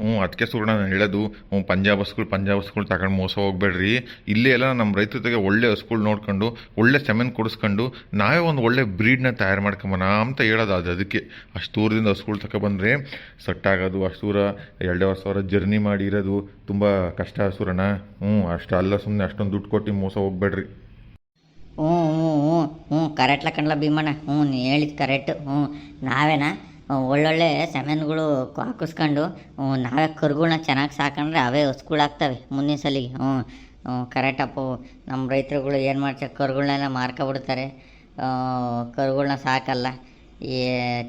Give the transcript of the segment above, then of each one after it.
ಹ್ಞೂ ಅದಕ್ಕೆ ಸುರಣ ನಾನು ಹೇಳೋದು, ಹ್ಞೂ, ಪಂಜಾಬ್ ಹಸ್ಗಳು ಪಂಜಾಬ್ ಹಸ್ಗಳು ತಗೊಂಡು ಮೋಸ ಹೋಗ್ಬೇಡ್ರಿ. ಇಲ್ಲೇ ಎಲ್ಲ ನಮ್ಮ ರೈತರ ಒಳ್ಳೆ ಹಸ್ಗಳು ನೋಡ್ಕೊಂಡು, ಒಳ್ಳೆ ಸೆಮೆನ್ ಕೊಡಿಸ್ಕೊಂಡು, ನಾವೇ ಒಂದು ಒಳ್ಳೆ ಬ್ರೀಡ್ನ ತಯಾರು ಮಾಡ್ಕೊಂಬನ ಅಂತ ಹೇಳೋದು ಅದು ಅದಕ್ಕೆ ಅಷ್ಟು ದೂರದಿಂದ ಹಸ್ಗಳು ತಗೊಬಂದ್ರೆ ಸೆಟ್ ಆಗೋದು, ಅಷ್ಟು ದೂರ ಎರಡೂವರೆ ಸಾವಿರ ಜರ್ನಿ ಮಾಡಿ ಇರೋದು ತುಂಬ ಕಷ್ಟ ಸುರಣ. ಹ್ಞೂ, ಅಷ್ಟು ಅಲ್ಲ ಸುಮ್ಮನೆ ಅಷ್ಟೊಂದು ದುಡ್ಡು ಕೊಟ್ಟು ಮೋಸ ಹೋಗ್ಬೇಡ್ರಿ. ಹ್ಞೂ ಹ್ಞೂ ಹ್ಞೂ ಹ್ಞೂ ಕರೆಕ್ಟ್ಲ ಕಣ್ಲ ಭೀಮಣ್ಣ. ಹ್ಞೂ, ನೀ ಹೇಳಿದ್ದು ಕರೆಕ್ಟ್ ಹ್ಞೂ, ನಾವೇನ? ಒಳ್ಳೊಳ್ಳೆ ಸೆಮೆನ್ಗಳು ಹಾಕಿಸ್ಕೊಂಡು ನಾವೇ ಕರುಗಳ್ನ ಚೆನ್ನಾಗಿ ಸಾಕೊಂಡ್ರೆ ಅವೇ ಹಸ್ಗಳಾಗ್ತವೆ ಮುಂದಿನ ಸಲಿಗೆ. ಹ್ಞೂ ಹ್ಞೂ ಕರೆಕ್ಟಪ್ಪು ನಮ್ಮ ರೈತರುಗಳು ಏನು ಮಾಡ್ತಾರೆ ಕರುಗಳನ್ನೆಲ್ಲ ಮಾರ್ಕೊಬಿಡ್ತಾರೆ. ಕರುಗಳನ್ನ ಸಾಕಲ್ಲ. ಈ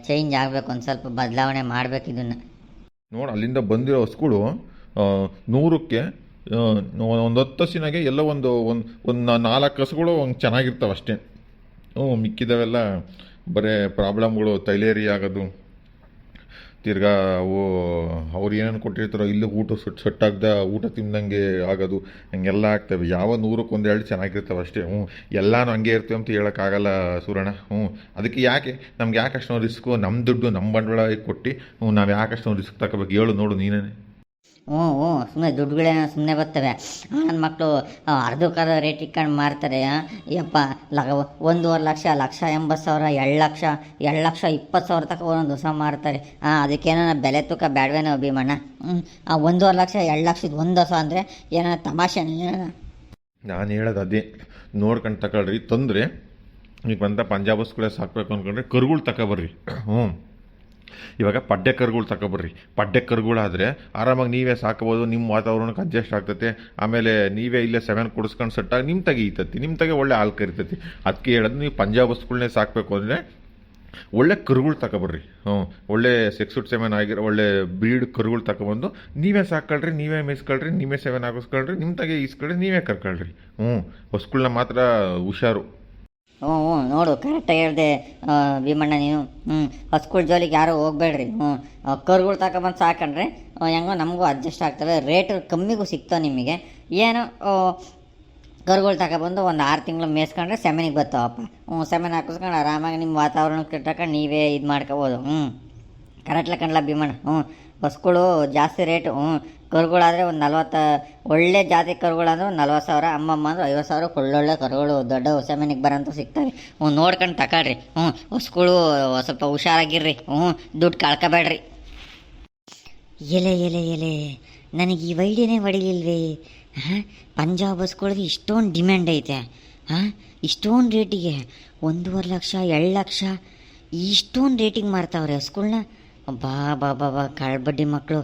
ಚೇಂಜ್ ಆಗಬೇಕು, ಒಂದು ಸ್ವಲ್ಪ ಬದಲಾವಣೆ ಮಾಡಬೇಕು ಇದನ್ನು. ನೋಡಿ, ಅಲ್ಲಿಂದ ಬಂದಿರೋ ಹಸುಗಳು ನೂರಕ್ಕೆ ಒಂದು ಹತ್ತು ಹಸಿನಾಗೆ ಎಲ್ಲ ಒಂದು ಒಂದು ಒಂದು ನಾಲ್ಕು ಹಸುಗಳು ಒಂದು ಚೆನ್ನಾಗಿರ್ತಾವೆ ಅಷ್ಟೇ ಹ್ಞೂ, ಮಿಕ್ಕಿದವೆಲ್ಲ ಬರೀ ಪ್ರಾಬ್ಲಮ್ಗಳು ತೈಲೇರಿ ಆಗೋದು. ತಿರ್ಗಾ ಅವು, ಅವ್ರು ಏನೇನು ಕೊಟ್ಟಿರ್ತಾರೋ ಇಲ್ಲಿ ಊಟ ಸೊಟ್ಟು ಸೊಟ್ಟಾಗ್ದ ಊಟ ತಿಂದಂಗೆ ಆಗೋದು, ಹಂಗೆಲ್ಲ ಆಗ್ತವೆ. ಯಾವ ನೂರಕ್ಕೆ ಒಂದೆರಡು ಚೆನ್ನಾಗಿರ್ತವೆ ಅಷ್ಟೇ. ಹ್ಞೂ, ಎಲ್ಲನೂ ಹಂಗೆ ಇರ್ತೀವಿ ಅಂತ ಹೇಳೋಕ್ಕಾಗಲ್ಲ ಸೂರಣ ಹ್ಞೂ, ಅದಕ್ಕೆ ಯಾಕೆ, ನಮ್ಗೆ ಯಾಕೆ ಅಷ್ಟೊಂದು ರಿಸ್ಕು ನಮ್ಮ ದುಡ್ಡು ನಮ್ಮ ಬಂಡವಾಳ ಕೊಟ್ಟು, ಹ್ಞೂ, ನಾವು ಯಾಕೆ ಅಷ್ಟೊಂದು ರಿಸ್ಕ್ ತಗೋಬೇಕು? ಹೇಳು ನೋಡು ನೀನೇ ಹ್ಞೂ ಹ್ಞೂ ಸುಮ್ಮನೆ ದುಡ್ಡುಗಳೇನೋ ಸುಮ್ಮನೆ ಬರ್ತವೆ. ನನ್ನ ಮಕ್ಕಳು ಅರ್ಧಕ್ಕರ್ಧ ರೇಟ್ ಇಟ್ಕೊಂಡು ಮಾರ್ತಾರೆ. ಯಪ್ಪ, ಲಗ, ಒಂದೂವರೆ ಲಕ್ಷ ಲಕ್ಷ ಎಂಬತ್ತು ಸಾವಿರ, ಎರಡು ಲಕ್ಷ ಎರಡು ಲಕ್ಷ ಇಪ್ಪತ್ತು ಸಾವಿರ ತನಕ ಒಂದೊಂದು ಹೊಸ ಮಾರ್ತಾರೆ. ಹಾಂ ಅದಕ್ಕೇನೋ ಬೆಲೆ ತೂಕ ಬ್ಯಾಡ್ವೇನೋ ಭೀಮಣ್ಣ ಹ್ಞೂ, ಆ, ಒಂದೂವರೆ ಲಕ್ಷ, ಎರಡು ಲಕ್ಷದ ಒಂದು ಹೊಸ ಅಂದರೆ ಏನೋ ತಮಾಷೆ ಏನೋ ನಾನು ಹೇಳೋದು ಅದೇ. ನೋಡ್ಕೊಂಡು ತಗೊಳ್ರಿ. ತಂದರೆ. ಈಗ ಬಂದ ಪಂಜಾಬ್ ಬಸ್ಗಳೇ ಸಾಕಬೇಕು ಅಂದ್ಕೊಂಡ್ರೆ ಕರುಗಳು ತಗೊಬರ್ರಿ ಹ್ಞೂ. ಇವಾಗ ಪಡ್ಡೆ ಕರುಗಳು ತಗೊಬರ್ರಿ. ಪಡ್ಡೆ ಕರುಗಳಾದರೆ ಆರಾಮಾಗಿ ನೀವೇ ಸಾಕಬೋದು, ನಿಮ್ಮ ವಾತಾವರಣಕ್ಕೆ ಅಡ್ಜಸ್ಟ್ ಆಗ್ತೈತೆ. ಆಮೇಲೆ ನೀವೇ ಇಲ್ಲೇ ಸೆವೆನ್ ಕುಡಿಸ್ಕೊಂಡು ಸಟ್ಟಾಗಿ ನಿಮ್ಮ ತಗೆ ಈತತಿ ನಿಮ್ಮ ತಗೆ ಒಳ್ಳೆ ಹಾಲು ಕರಿತೈತಿ. ಅದಕ್ಕೆ ಹೇಳೋದು ನೀವು ಪಂಜಾಬ್ ಹಸ್ಗಳನ್ನೇ ಸಾಕಬೇಕು ಅಂದರೆ ಒಳ್ಳೆ ಕರುಗಳು ತಗೊಬರ್ರಿ. ಹ್ಞೂ, ಒಳ್ಳೆ ಸೆಕ್ಸುಟ್ ಸೆವೆನ್ ಆಗಿರೋ, ಒಳ್ಳೆ ಬ್ರೀಡ್ ಕರುಗಳು ತಗೊಬಂದು ನೀವೇ ಸಾಕೊಳ್ರಿ ನೀವೇ ಮೇಯಿಸ್ಕೊಳ್ರಿ, ನೀವೇ ಸೆವೆನ್ ಹಾಕಿಸ್ಕೊಳ್ರಿ ನಿಮ್ಮ ತಗೆ ಈಸ್ಕೊಳ್ರಿ, ನೀವೇ ಕರ್ಕೊಳ್ರಿ. ಹ್ಞೂ ಹೊಸ್ಗಳನ್ನ ಮಾತ್ರ ಹುಷಾರು. ಹ್ಞೂ ಹ್ಞೂ, ನೋಡು ಕರೆಕ್ಟಾಗಿ ಹೇಳಿದೆ ಭೀಮಣ್ಣ ನೀನು. ಹ್ಞೂ ಹಸ್ಗಳ ಜೋಲಿಗೆ ಯಾರೂ ಹೋಗ್ಬೇಡ್ರಿ. ಹ್ಞೂ ಕರುಗಳು ತಗೊಬಂದು ಸಾಕಂಡ್ರೆ ಹೆಂಗೋ ನಮಗೂ ಅಡ್ಜಸ್ಟ್ ಆಗ್ತವೆ. ರೇಟ್ ಕಮ್ಮಿಗೂ ಸಿಗ್ತಾವೆ ನಿಮಗೆ. ಏನು ಕರುಗಳು ತಗೊಬಂದು ಒಂದು ಆರು ತಿಂಗಳು ಮೇಯಿಸ್ಕೊಂಡ್ರೆ ಸೆಮೆನಿಗೆ ಬರ್ತಾವಪ್ಪ ಹ್ಞೂ ಸೆಮೆನ್ ಹಾಕಿಸ್ಕೊಂಡು ಆರಾಮಾಗಿ ನಿಮ್ಮ ವಾತಾವರಣಕ್ಕೆ ಇಟ್ಕೊಂಡು ನೀವೇ ಇದು ಮಾಡ್ಕೋಬೋದು. ಹ್ಞೂ ಕರೆಕ್ಟ್ಲ ಕಣ್ಲ ಭೀಮಣ್ಣ. ಹ್ಞೂ ಬಸ್ಗಳು ಜಾಸ್ತಿ ರೇಟು ಹ್ಞೂ ಕರುಗಳಾದರೆ ಒಂದು ನಲ್ವತ್ತು, ಒಳ್ಳೆ ಜಾತಿ ಕರುಗಳಂದ್ರೆ ಒಂದು ನಲ್ವತ್ತು ಸಾವಿರ, ಅಮ್ಮಮ್ಮ ಅಂದ್ರೆ ಐವತ್ತು ಸಾವಿರ, ಒಳ್ಳೊಳ್ಳೆ ಕರುಗಳು, ದೊಡ್ಡ ಸೆಮೆನಿಗೆ ಬರೋಂಥ ಸಿಗ್ತವೆ. ಹ್ಞೂ, ನೋಡ್ಕೊಂಡು ತಗೊಳ್ರಿ ಹ್ಞೂ ಹೊಸ್ಗಳು ಸ್ವಲ್ಪ ಹುಷಾರಾಗಿರ್ರಿ. ಹ್ಞೂ, ದುಡ್ಡು ಕಳ್ಕೊಬೇಡ್ರಿ. ಎಲೆ ಎಲೆ ಎಲೆ, ನನಗೆ ಈ ವೈಡಿನೇ ಹೊಡಿಲಿಲ್ವೇ? ಹಾಂ, ಪಂಜಾಬ್ ಬಸ್ಗಳಿಗೆ ಇಷ್ಟೊಂದು ಡಿಮ್ಯಾಂಡ್ ಐತೆ. ಹಾಂ, ಇಷ್ಟೊಂದು ರೇಟಿಗೆ ಒಂದೂವರೆ ಲಕ್ಷ, ಎರಡು ಲಕ್ಷ, ಇಷ್ಟೊಂದು ರೇಟಿಗೆ ಮಾರ್ತಾವ್ರೆ ಹಸ್ಗಳ್ನ ಬಾ ಬಾ ಬಾ ಬಾ, ಕಳ್ಬಡ್ಡಿ ಮಕ್ಕಳು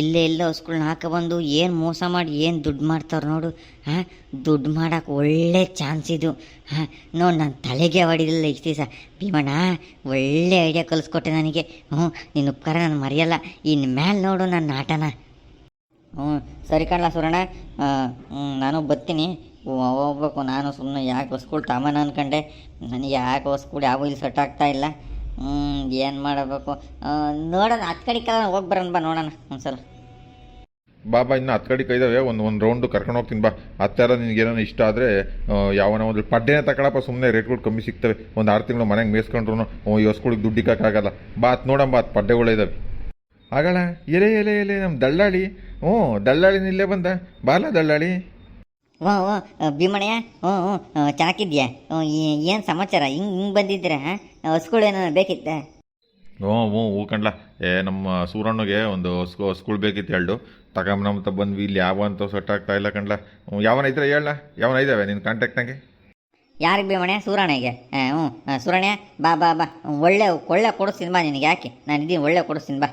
ಇಲ್ಲೇ ಎಲ್ಲ ಹಸ್ಗಳ್ನ ಹಾಕೊಬಂದು ಏನು ಮೋಸ ಮಾಡಿ, ಏನು ದುಡ್ಡು ಮಾಡ್ತಾರೆ ನೋಡು. ಹಾಂ, ದುಡ್ಡು ಮಾಡೋಕೆ ಒಳ್ಳೆ ಚಾನ್ಸ್ ಇದು. ಹಾಂ, ನೋಡಿ, ನಾನು ತಲೆಗೆ ಹೊಡಿದಿಲ್ಲ ಇಷ್ಟು ದಿವಸ. ಭೀಮಣ್ಣ, ಒಳ್ಳೆ ಐಡಿಯಾ ಕಲಿಸ್ಕೊಟ್ಟೆ ನನಗೆ. ಹ್ಞೂ ನಿನ್ನ ಉಪಕಾರ ನಾನು ಮರೆಯಲ್ಲ. ಇನ್ನು ಮೇಲೆ ನೋಡು ನನ್ನ ಆಟನ. ಹ್ಞೂ, ಸರಿ ಕಣ್ಲ ಸುರಣ ನಾನು ಬರ್ತೀನಿ ಹೋಗ್ಬೇಕು. ನಾನು ಸುಮ್ಮನೆ ಯಾಕೆ ಹೊಸ್ಕೊಳ್ ತಾಮನ ಅನ್ಕೊಂಡೆ. ನನಗೆ ಯಾಕೆ ಹೊಸ್ಕೊಳ್ ಯಾವ ಇಲ್ಲಿ ಸೆಟ್ ಆಗ್ತಾ ಇಲ್ಲ. ಹ್ಞೂ ಏನು ಮಾಡಬೇಕು? ನೋಡೋಣ, ಹತ್ತು ಕಡೆ ಕಾಲ ಹೋಗಿ ಬರೋಣ, ಬಾ, ನೋಡೋಣ ಒಂದ್ಸಲ. ಬಾಬಾ, ಇನ್ನು ಹತ್ತು ಕಡೆ ಕೈದಾವೆ, ಒಂದು ಒಂದು ರೌಂಡು ಕರ್ಕೊಂಡು ಹೋಗ್ತೀನಿ, ಬಾ. ಹತ್ತಾರ ನಿನಗೆ ಏನೋ ಇಷ್ಟ ಆದರೆ ಯಾವನ ಒಂದು ಪಡ್ಡೆನೇ ತಗೊಳಪ್ಪ ಸುಮ್ಮನೆ ರೇಟ್ಗಳು ಕಮ್ಮಿ ಸಿಗ್ತವೆ. ಒಂದು ಆರು ತಿಂಗಳು ಮನೆಗೆ ಮೇಸ್ಕೊಂಡ್ರು ಈ ಹೊಸ್ಗಳಿಗೆ ದುಡ್ಡು ಇಕ್ಕಾಗಲ್ಲ ಬಾ ಹತ್ತು ನೋಡಂಬ ಹತ್ತು ಪಡ್ಡೆಗಳಿದ್ದಾವೆ ಆಗಲ್ಲ ಎಲೆ ಎಲೆ ಎಲೆ ನಮ್ಮ ದಳ್ಳಾಳಿ. ಹ್ಞೂ ದಳ್ಳಾಳಿ ಇಲ್ಲೇ ಬಂದ. ಬಾಲ, ದಳ್ಳಾಳಿ. ಹ್ಞೂ ಓ ಭೀಮಣ್ಣಯ್ಯ ಹ್ಞೂ ಹ್ಞೂ. ಚೆನ್ನಾಗಿದ್ಯಾ ಹ್ಞೂ ಏನು ಸಮಾಚಾರ? ಹಿಂಗೆ ಹಿಂಗೆ ಬಂದಿದ್ದೀರಾ? ಹಾಂ ಹಸ್ಗಳು ಏನೋ ಬೇಕಿತ್ತ? ಹ್ಞೂ ಹ್ಞೂ. ಹೂ ಕಣ್ಲ. ಏ ನಮ್ಮ ಸೂರಣ್ಣಗೆ ಒಂದು ಸ್ಕೂ ಸ್ಕೂಲ್ ಬೇಕಿತ್ತು ಎರಡು ತಗೊಂಬ ಬಂದ್ವಿ. ಇಲ್ಲಿ ಯಾವ ಅಂತ ಸೆಟ್ ಆಗ್ತಾ ಇಲ್ಲ ಕಂಡ್ಲ ಹ್ಞೂ ಯಾವನ ಇದ್ರೆ ಹೇಳ ಯಾವನ ಇದ್ದಾವೆ ನಿನ್ನ ಕಾಂಟ್ಯಾಕ್ಟ್ನಾಗೆ ಯಾರಿಗೆ ಭೀಮಣ್ಣ ಸೂರಣ್ಣಗೆ. ಹ್ಞೂ. ಸೂರಣ್ಯ ಬಾ ಬಾ ಬಾ. ಒಳ್ಳೆ ಒಳ್ಳೆ ಕೊಡಿಸ್ತೀನಿ ಬಾ ನಿನಗೆ. ಯಾಕೆ? ನಾನು ಇದ್ದೀನಿ ಒಳ್ಳೆ ಕೊಡಿಸ್ತೀನಿ ಬಾ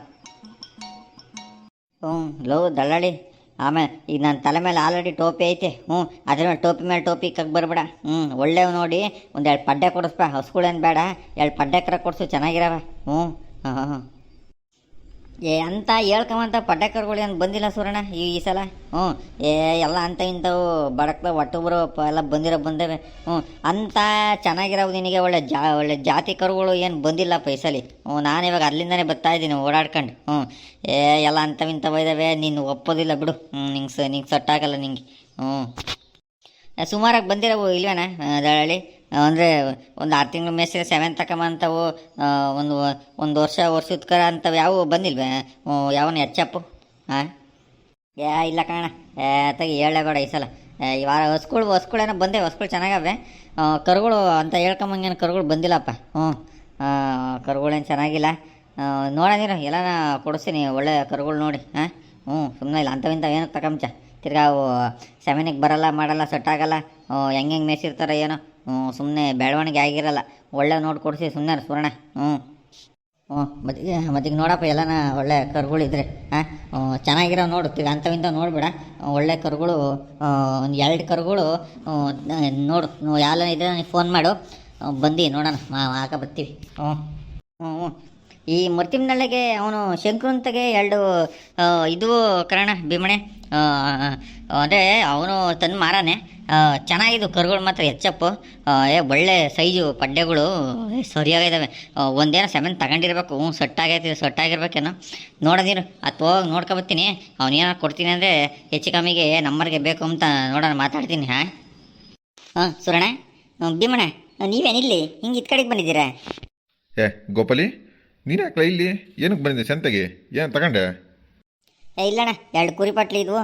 ಹ್ಞೂ ಲೋ ದಳ್ಳಾಳಿ ಆಮೇಲೆ ಈಗ ನನ್ನ ತಲೆ ಮೇಲೆ ಆಲ್ರೆಡಿ ಟೋಪಿ ಐತೆ. ಹ್ಞೂ, ಅದ್ರ ಮೇಲೆ ಟೋಪಿ ಮೇಲೆ ಟೋಪಿ ಕಗ್ ಬರಬೇಡ. ಹ್ಞೂ ಒಳ್ಳೆಯವು ನೋಡಿ ಒಂದು ಎರಡು ಪಡ್ಡೆ ಕೊಡಿಸ್ಬಾ ಹಸ್ಗಳೇನು ಬೇಡ, ಎರಡು ಪಡ್ಡೆ ಕರ ಕೊಡಿಸು, ಚೆನ್ನಾಗಿರವ. ಹ್ಞೂ, ಹಾಂ ಹಾಂ ಹಾಂ. ಏ, ಅಂತ ಹೇಳ್ಕೊಂಬಂತ ಪಟಾಕರ್ಗಳು ಏನು ಬಂದಿಲ್ಲ ಸೂರಣ್ಣ ಈ ಈ ಸಲ? ಹ್ಞೂ. ಏ, ಎಲ್ಲ ಅಂತ ಇಂಥವು ಬಡಕ್ಲ ಒಟ್ಟೊಬ್ಬರು ಎಲ್ಲ ಬಂದಿರೋ ಬಂದವೆ. ಹ್ಞೂ. ಅಂಥ ಚೆನ್ನಾಗಿರೋ ನಿನಗೆ ಒಳ್ಳೆ ಜಾ, ಒಳ್ಳೆ ಜಾತಿ ಕರುಗಳು ಏನು ಬಂದಿಲ್ಲ ಪೈಸಲಿ ಹ್ಞೂ, ನಾನು ಇವಾಗ ಅಲ್ಲಿಂದನೇ ಬರ್ತಾ ಇದ್ದೀನಿ, ಓಡಾಡ್ಕೊಂಡು. ಹ್ಞೂ. ಏ, ಎಲ್ಲ ಅಂಥವು ಇಂಥವು ಇದ್ದಾವೆ ನೀನು ಒಪ್ಪೋದಿಲ್ಲ ಬಿಡು. ಹ್ಞೂ, ನಿಂಗೆ ಸ, ನಿಂಗೆ ಸೆಟ್ ಆಗಲ್ಲ ನಿಂಗೆ. ಹ್ಞೂ. ಸುಮಾರಾಗಿ ಬಂದಿರವು ಇಲ್ವೇನ ದಳಾಳಿ ಅಂದರೆ ಒಂದು ಆರು ತಿಂಗಳು ಮೇಸಿಗೆ ಸೆವೆನ್ ತಗೊಂಬಂತವು ಒಂದು ಒಂದು ವರ್ಷ ವರ್ಷದ ಕರ ಯಾವ ಬಂದಿಲ್ವೇ? ಯಾವನ ಎಚ್ಚಪ್ಪು? ಹಾಂ ಏ, ಇಲ್ಲ ಕಣ ಏ, ತಗಿ ಹೇಳಬೇಡ ಈ ಸಲ. ವಾರ ಹೊಸ್ಗಳು ಹೊಸ್ಗಳೇನೋ ಬಂದೆ ಹೊಸ್ಗಳು ಚೆನ್ನಾಗವೆ. ಕರುಗಳು ಅಂತ ಹೇಳ್ಕೊಂಬಂಗೇನು ಕರುಗಳು ಬಂದಿಲ್ಲಪ್ಪ. ಹ್ಞೂ. ಕರುಗಳೇನು ಚೆನ್ನಾಗಿಲ್ಲ. ನೋಡೋದಿರೋ ಎಲ್ಲನ ಕೊಡಿಸ್ತೀನಿ, ಒಳ್ಳೆ ಕರುಗಳು ನೋಡಿ. ಹಾಂ ಹ್ಞೂ ಸುಮ್ಮನೆ ಇಲ್ಲ, ಅಂಥವಿಂಥವು ಏನು ತಗೊಂಬ ತಿರ್ಗಾ ಅವು ಸೆವೆನಿಗೆ ಬರಲ್ಲ, ಮಾಡಲ್ಲ, ಸೆಟ್ ಆಗಲ್ಲ. ಹೆಂಗೆ ಹೆಂಗೆ ಮೇಸಿರ್ತಾರೆ ಏನೋ. ಸುಮ್ಮನೆ ಬೆಳವಣಿಗೆ ಆಗಿರಲ್ಲ. ಒಳ್ಳೆ ನೋಡಿ ಕೊಡಿಸಿ ಸುಮ್ಮನೆ ಸುವರ್ಣ. ಹ್ಞೂ. ಹ್ಞೂ ಮತ್ತೆ ಮತ್ತೀಗ ನೋಡಪ್ಪ, ಎಲ್ಲನ ಒಳ್ಳೆ ಕರುಗಳಿದ್ರೆ ಹಾಂ ಚೆನ್ನಾಗಿರೋ ನೋಡು ಈಗ ಅಂಥವಿಂತ ನೋಡ್ಬೇಡ. ಒಳ್ಳೆ ಕರುಗಳು ಒಂದು ಎರಡು ಕರುಗಳು ನೋಡು ಯಾಲ ಇದ್ರೆ ನನಗೆ ಫೋನ್ ಮಾಡು. ಬಂದು, ನೋಡೋಣ ಹಾಕ ಬರ್ತೀವಿ. ಹ್ಞೂ ಹ್ಞೂ ಹ್ಞೂ. ಈ ಮೃತಿಮ್ನಳ್ಳಿಗೆ ಅವನು ಶಂಕುಂತಗೆ ಎರಡು ಇದು ಕರಣ ಭೀಮಣೆ ಅದೇ ಅವನು ತಂದು ಮಾರಾನೆ. ಚೆನ್ನಾಗಿದ್ದು ಕರುಗಳು ಮಾತ್ರ ಹೆಚ್ಚಪ್ಪು. ಏ ಒಳ್ಳೆ ಸೈಜು ಪಡ್ಡೆಗಳು ಸರಿಯಾಗಿದ್ದಾವೆ ಒಂದೇನೋ ಸೆಮೆನ್ ತಗೊಂಡಿರ್ಬೇಕು ಹ್ಞೂ ಸೆಟ್ ಆಗೈತಿ ಸೆಟ್ ಆಗಿರ್ಬೇಕೇನೋ. ನೋಡೋದಿರು ಹೋಗಿ ನೋಡ್ಕೊಬತ್ತೀನಿ ಅವ್ನು ಏನಾರು ಕೊಡ್ತೀನಿ ಅಂದರೆ ಹೆಚ್ಚು ಕಮ್ಮಿಗೆ ನಂಬರ್ಗೆ ಬೇಕು ಅಂತ ನೋಡೋಣ ಮಾತಾಡ್ತೀನಿ ಹಾಂ? ಹಾಂ ಸುರಣ ಭೀಮಣ್ಣ ನೀವೇನಿಲ್ಲಿ? ಹಿಂಗೆ ಇತ್ ಕಡೆಗೆ ಬಂದಿದ್ದೀರಾ? ಏ ಗೋಪಾಲಿ ನೀನು ಯಾಕಲ ಇಲ್ಲಿ? ಏನಕ್ಕೆ ಬಂದಿದ್ದೆ ಸಂತೆಗೆ ಏನು ತಗೊಂಡೆ? ಏ ಇಲ್ಲಣ್ಣ ಎರಡು ಕುರಿ ಪಟ್ಲಿ ಇದ್ವು.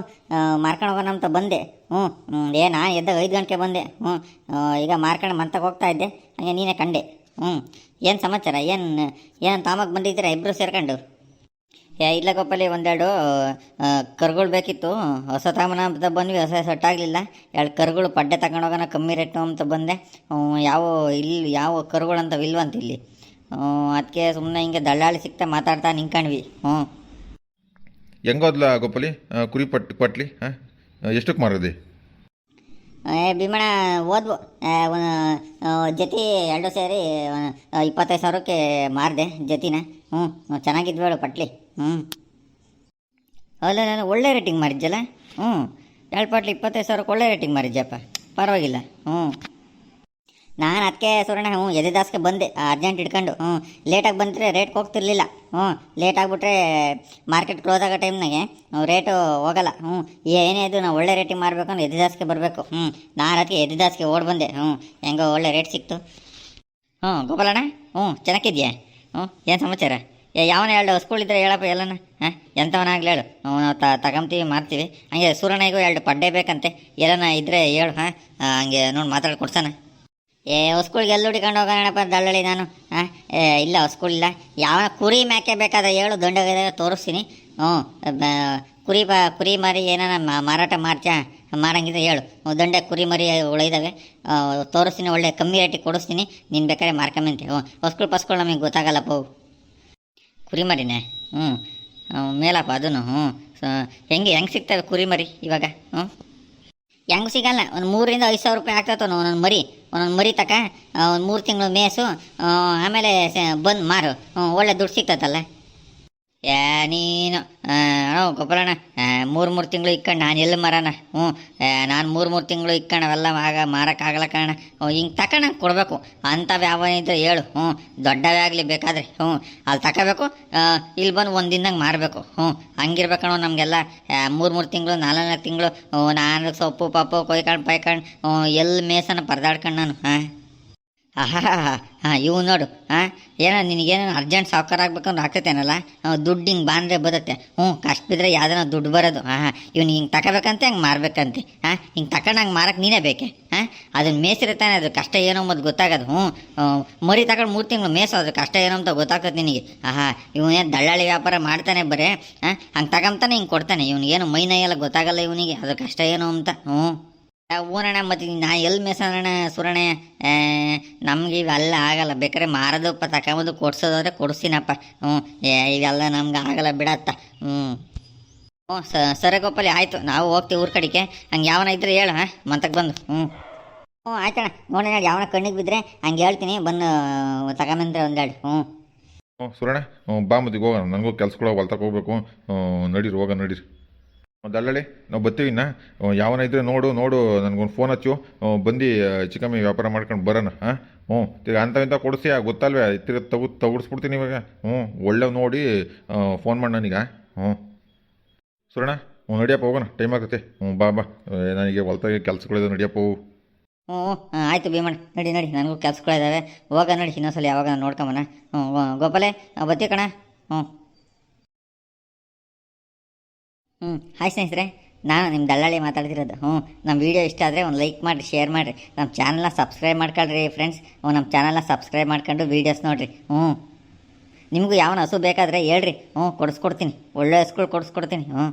ಮಾರ್ಕೊಂಡು ಹೋಗೋಣ ಅಂತ ಬಂದೆ. ಹ್ಞೂ ಹ್ಞೂ, ಏ ನಾನು ಎದ್ದಾಗ ಐದು ಗಂಟೆಗೆ ಬಂದೆ. ಹ್ಞೂ ಈಗ ಮಾರ್ಕಂಡು ಮಂತಕ್ಕೆ ಹೋಗ್ತಾ ಇದ್ದೆ. ಹಾಗೆ ನೀನೇ ಕಂಡೆ. ಹ್ಞೂ, ಏನು ಸಮಾಚಾರ? ಏನು ಏನು ತಾಮಕ್ಕೆ ಬಂದಿದ್ದೀರಾ? ಇಬ್ಬರು ಸೇರ್ಕೊಂಡು? ಏ, ಇಲ್ಲ ಗೊಪ್ಪಲ್ಲಿ ಒಂದೆರಡು ಕರುಗಳು ಬೇಕಿತ್ತು. ಹೊಸ ತಾಮನ ಅಂತ ಬಂದ್ವಿ, ಹೊಸ ಸೆಟ್ ಆಗಲಿಲ್ಲ ಎರಡು ಕರುಗಳು ಪಡ್ಡೆ ತಗೊಂಡು ಹೋಗೋಣ ಕಮ್ಮಿ ರೇಟು ಅಂತ ಬಂದೆ. ಯಾವ ಇಲ್ಲಿ ಯಾವ ಕರುಗಳು ಅಂತ ಇಲ್ವಂತ ಇಲ್ಲಿ. ಅದಕ್ಕೆ ಸುಮ್ಮನೆ ಹಿಂಗೆ ದಳ್ಳಾಳಿ ಸಿಕ್ತ ಮಾತಾಡ್ತಾ ನಿಂತ್ಕೊಂಡ್ವಿ. ಹ್ಞೂ. ಹೆಂಗೋದ್ಲ ಗೊಪ್ಪಲಿ ಕುರಿ ಪಟ್, ಪಟ್ಲಿ, ಹಾಂ? ಎಷ್ಟಕ್ಕೆ ಭೀಮಣ್ಣ ಓದ್ವು ಒಂದು ಜತಿ ಎರಡು ಸೇರಿ ಇಪ್ಪತ್ತೈದು ಸಾವಿರಕ್ಕೆ ಮಾರಿದೆ ಜೊತಿನ ಹ್ಞೂ ಚೆನ್ನಾಗಿದ್ವೇಳು ಪಟ್ಲಿ. ಹ್ಞೂ ಅಲ್ಲ ನಾನು ಒಳ್ಳೆ ರೇಟಿಂಗ್ ಮಾಡಿದ್ಯಲ್ಲ ಹ್ಞೂ ಎರಡು ಪಟ್ಲಿ, ಇಪ್ಪತ್ತೈದು ಸಾವಿರಕ್ಕೆ ಒಳ್ಳೆ ರೇಟಿಂಗ್ ಮಾಡಿದ್ಯಪ್ಪ ಪರವಾಗಿಲ್ಲ. ಹ್ಞೂ ನಾನು ಅದಕ್ಕೆ ಸುವರ್ಣ ಹ್ಞೂ ಎದೆದಾಸ್ಗೆ ಬಂದೆ ಅರ್ಜೆಂಟ್ ಹಿಡ್ಕೊಂಡು, ಹ್ಞೂ ಲೇಟಾಗಿ ಬಂದರೆ ರೇಟ್ ಹೋಗ್ತಿರ್ಲಿಲ್ಲ, ಹ್ಞೂ ಲೇಟ್ ಆಗಿಬಿಟ್ರೆ ಮಾರ್ಕೆಟ್ ಕ್ಲೋಸ್ ಆಗೋ ಟೈಮ್ನಾಗೆ ರೇಟು ಹೋಗಲ್ಲ, ಹ್ಞೂ, ಏನೇ ಇದು ನಾವು ಒಳ್ಳೆ ರೇಟಿಗೆ ಮಾರಬೇಕು ಅಂದ್ರೆ ಎದೆದಾಸ್ಗೆ ಬರಬೇಕು, ಹ್ಞೂ, ನಾನು ಅದಕ್ಕೆ ಎದೆದಾಸ್ಗೆ ಓಡ್ ಬಂದೆ, ಹ್ಞೂ, ಹೆಂಗೋ ಒಳ್ಳೆ ರೇಟ್ ಸಿಕ್ತು. ಹ್ಞೂ, ಗೋಪಾಲಣ್ಣ, ಹ್ಞೂ, ಚೆನ್ನಾಗಿದ್ಯಾ? ಹ್ಞೂ, ಏನು ಸಮಾಚಾರ? ಏ, ಯಾವನ ಎರಡು ಇದ್ದರೆ ಹೇಳಪ್ಪ ಎಲ್ಲನ, ಹಾಂ ಎಂಥವನಾಗಲಿ ಹೇಳು ನಾವು ತ ತಗೊಂತೀವಿ ಮಾರ್ತೀವಿ, ಹಂಗೆ ಸೂರ್ಯನಿಗೂ ಎರಡು ಪಡ್ಡೆ ಬೇಕಂತೆ, ಎಲ್ಲನ ಇದ್ದರೆ ಹೇಳು, ಹಾಂ, ಹಂಗೆ ನೋಡಿ ಮಾತಾಡಿ ಕೊಡ್ಸಣ. ಏ ಹೊಸ್ಕುಳಿಗೆ ಎಲ್ಲಿ ಹುಡ್ಕೊಂಡು ಹೋಗೋಣಪ್ಪ ದಳ್ಳಳಿ ನಾನು ಹಾಂ ಇಲ್ಲ ಹೊಸ್ಕೂಳಿಲ್ಲ ಯಾವ ಕುರಿ ಮ್ಯಾಕೆ ಬೇಕಾದ್ರೆ ಹೇಳು ದಂಡಗಿದಾಗ ತೋರಿಸ್ತೀನಿ. ಹ್ಞೂ ಕುರಿ ಬ, ಕುರಿ ಮರಿ ಏನಾನ ಮಾರಾಟ ಮಾಡ್ತಾ ಮಾರಂಗಿದ್ರೆ ಹೇಳು. ದೊಂಡೆ ಕುರಿ ಮರಿ ಉಳಿದಾವೆ ತೋರಿಸ್ತೀನಿ, ಒಳ್ಳೆ ಕಮ್ಮಿ ರೇಟಿಗೆ ಕೊಡಿಸ್ತೀನಿ. ನೀನು ಬೇಕಾದ್ರೆ ಮಾರ್ಕೊಂಬಂತೆ ಹ್ಞೂ ಹೊಸ್ಕುಳು ಪಸ್ಕುಳು ನಮಗೆ ಗೊತ್ತಾಗಲ್ಲಪ್ಪ ಕುರಿ ಮರಿನೇ? ಹ್ಞೂ ಮೇಲಪ್ಪ ಅದನ್ನು, ಹ್ಞೂ. ಹೆಂಗೆ ಹೆಂಗೆ ಸಿಗ್ತವೆ ಕುರಿ ಮರಿ ಇವಾಗ? ಹ್ಞೂ. ಹೆಂಗೆ ಸಿಗಲ್ಲ? ಒಂದು ಮೂರರಿಂದ ಐದು ಸಾವಿರ ರೂಪಾಯಿ ಆಗ್ತೈತೆ ಒಂದೊಂದು ಮರಿ. ಒಂದೊಂದು ಮರಿ ತಕ ಒಂದು ಮೂರು ತಿಂಗಳು ಮೇಸು ಆಮೇಲೆ ಬಂದು ಮಾರು. ಒಳ್ಳೆ ದುಡ್ಡು ಸಿಗ್ತೈತಲ್ಲ. ಏ, ನೀನು ಅಣ್ಣ ಗೊಬ್ಬರಣ್ಣ ಮೂರು ಮೂರು ತಿಂಗಳು ಇಕ್ಕಂಡು ನಾನು ಎಲ್ಲಿ ಮರಣ ಹ್ಞೂ ನಾನು ಮೂರು ಮೂರು ತಿಂಗಳು ಇಕ್ಕಣ ಅವೆಲ್ಲ ಆಗ ಮಾರೋಕ್ಕಾಗಲ್ಲ ಕಣ ಹಿಂಗೆ ತಕಣ ಕೊಡಬೇಕು. ಅಂಥವು ಯಾವ ಹೇಳು, ಹ್ಞೂ ದೊಡ್ಡವೇ ಆಗಲಿ ಬೇಕಾದ್ರೆ, ಹ್ಞೂ, ಅಲ್ಲಿ ತಗೋಬೇಕು ಇಲ್ಲಿ ಬಂದು ಒಂದು ದಿನದಂಗೆ ಮಾರಬೇಕು, ಹ್ಞೂ ಹಂಗಿರ್ಬೇಕಣ್ಣ ನಮಗೆಲ್ಲ ಮೂರು ಮೂರು ತಿಂಗಳು ನಾಲ್ಕು ನಾಲ್ಕು ತಿಂಗಳು ನಾನು ಸೊಪ್ಪು, ಪಪ್ಪು ಕೊಯ್ಕೊಂಡು ಪೈಕಂಡು ಎಲ್ಲಿ ಮೇಸನ ಪರದಾಡ್ಕೊಂಡು ನಾನು ಹಾಂ ಹಾಂ ಇವು ನೋಡು ಹಾಂ ಏನೋ ನಿನಗೇನೋ ಅರ್ಜೆಂಟ್ ಸಾವುಕಾರ ಆಗ್ಬೇಕಂದ್ರೆ ಆಗ್ತೈತೇನಲ್ಲ ದುಡ್ಡು ಹಿಂಗೆ ಬಾಂದ್ರೆ ಬರುತ್ತೆ. ಹ್ಞೂ ಕಷ್ಟ ಬಿದ್ದರೆ ಯಾವ್ದಾನ ದುಡ್ಡು ಬರೋದು. ಹಾಂ ಹಾಂ ಇವ್ನು ಹಿಂಗೆ ತಗೋಬೇಕಂತೆ ಹಂಗೆ ಮಾರ್ಬೇಕಂತೆ. ಹಾಂ ಹಿಂಗೆ ತಗೊಂಡು ಹಂಗೆ ಮಾರಕ್ಕೆ ನೀನೇ ಬೇಕೆ? ಹಾಂ ಅದನ್ನು ಮೇಸಿರ ತಾನೇ ಅದು, ಕಷ್ಟ ಏನೋ ಮತ್ತು ಗೊತ್ತಾಗೋದು. ಹ್ಞೂ ಮರಿ ತಗೊಂಡು ಮೂರು ತಿಂಗಳು ಮೇಸು, ಅದು ಕಷ್ಟ ಏನೋ ಅಂತ ಗೊತ್ತಾಗ್ತದೆ ನಿನಗೆ. ಆಹಾ ಇವನೇನು ದಳ್ಳಾಳಿ ವ್ಯಾಪಾರ ಮಾಡ್ತಾನೆ ಬರೇ? ಹಾಂ ಹಂಗೆ ತಗೊಂತಾನೆ, ಹಿಂಗೆ ಕೊಡ್ತಾನೆ. ಇವನಿಗೇನು ಮೈ ಎಲ್ಲ ಗೊತ್ತಾಗಲ್ಲ ಇವನಿಗೆ, ಅದು ಕಷ್ಟ ಏನೋ ಅಂತ. ಹ್ಞೂ ಊನಣ್ಣ ಮತ್ತೆ ನಾ ಎಲ್ಲಿ ಮೇಸೋಣ ಸುರಣೆ ನಮ್ಗೆ ಇವೆಲ್ಲ ಆಗಲ್ಲ. ಬೇಕಾದ್ರೆ ಮಾರೋದಪ್ಪ ತಗೊಂಬಂದು ಕೊಡ್ಸೋದಾದ್ರೆ ಕೊಡಿಸ್ತೀನಪ್ಪ ಹ್ಞೂ, ಏ, ಇವೆಲ್ಲ ನಮ್ಗೆ ಆಗಲ್ಲ ಬಿಡತ್ತ. ಹ್ಞೂ. ಹ್ಞೂ, ಸ ಸರಿ ಗೋಪಾಲಿ ಆಯಿತು. ನಾವು ಹೋಗ್ತೀವಿ ಊರ ಕಡೆಗೆ. ಹಂಗೆ ಯಾವನ ಇದ್ರೆ ಹೇಳು, ಹಾಂ ಮಂತಕ್ಕೆ ಬಂದು. ಹ್ಞೂ. ಹ್ಞೂ, ಆಯ್ತಣ್ಣ. ನೋಡಿ ನೋಡಿ, ಯಾವನ ಕಣ್ಣಿಗೆ ಬಿದ್ದರೆ ಹಂಗೆ ಹೇಳ್ತೀನಿ. ಬಂದು ತಗೊಂಬಂದ್ರೆ ಒಂದೆರಡು. ಹ್ಞೂ. ಹ್ಞೂ, ಸುರಣ್ಣ. ಬಾ ಮದಿಗೆ ಹೋಗೋಣ. ನನಗೂ ಕೆಲ್ಸಗಳು ಹೊಲ್ತಕ್ಕೆ ಹೋಗ್ಬೇಕು. ನಡೀರಿ, ಹೋಗೋಣ, ನಡೀರಿ. ದಳ್ಳಾಳಿ ನಾವು ಬರ್ತೀವಿ ಇನ್ನ. ಯಾವನ ಇದ್ರೆ ನೋಡು ನೋಡು, ನನಗೊಂದು ಫೋನ್ ಹಚ್ಚು. ಬಂದು ಚಿಕ್ಕಮ್ಮಿ ವ್ಯಾಪಾರ ಮಾಡ್ಕೊಂಡು ಬರೋಣ ಹಾಂ? ಹ್ಞೂ. ಅಂಥ ಇಂಥ ಕೊಡಿಸಿ ಗೊತ್ತಲ್ವೇ? ತಿರ್ಗಿ ತಗು, ತಗಡಿಸ್ಬಿಡ್ತೀನಿ ಇವಾಗ. ಹ್ಞೂ. ಒಳ್ಳೆ ನೋಡಿ ಫೋನ್ ಮಾಡಿ ನನಗೆ, ಹ್ಞೂ. ಸುರಣ ಹ್ಞೂ, ನಡಿಯಪ್ಪ, ಹೋಗೋಣ. ಟೈಮ್ ಆಗುತ್ತೆ. ಹ್ಞೂ, ಬಾ ಬಾ. ನನಗೆ ಹೊಲ್ತಾಗೆ ಕೆಲಸಗಳಿದೆ ನಡಿಯಪ್ಪ, ಹೋಗು. ಹ್ಞೂ ಆಯ್ತು ಭೀಮಣ್ಣ ನಡಿ ನಡಿ, ನನಗೂ ಕೆಲ್ಸಗಳಿದ್ದಾವೆ ಹೋಗ ನಡಿ, ಇನ್ನೊಂದ್ಸಲ ಯಾವಾಗ ನೋಡ್ಕೊಂಬನ. ಹ್ಞೂ ಗೋಪಾಲೆ ಬರ್ತೀವಿ ಕಣ. ಹ್ಞೂ. ಹ್ಞೂ ಹಾಯ್ ಸ್ನೇಹಿತರೆ, ನಾನು ನಿಮ್ಮ ದಲ್ಲಾಳಿ ಮಾತಾಡ್ತಿರೋದು. ಹ್ಞೂ ನಮ್ಮ ವೀಡಿಯೋ ಇಷ್ಟ ಆದರೆ ಒಂದು ಲೈಕ್ ಮಾಡಿರಿ, ಶೇರ್ ಮಾಡಿರಿ. ನಮ್ಮ ಚಾನಲ್ನ ಸಬ್ಸ್ಕ್ರೈಬ್ ಮಾಡ್ಕೊಳ್ರಿ ಫ್ರೆಂಡ್ಸ್ ಹ್ಞೂ ನಮ್ಮ ಚಾನಲ್ನ ಸಬ್ಸ್ಕ್ರೈಬ್ ಮಾಡ್ಕೊಂಡು ವೀಡಿಯೋಸ್ ನೋಡಿರಿ. ಹ್ಞೂ ನಿಮಗೂ ಯಾವನ ಹಸು ಬೇಕಾದರೆ ಹೇಳ್ರಿ. ಹ್ಞೂ ಕೊಡಿಸ್ಕೊಡ್ತೀನಿ. ಒಳ್ಳೆ ಹಸುಗಳು ಕೊಡಿಸ್ಕೊಡ್ತೀನಿ. ಹ್ಞೂ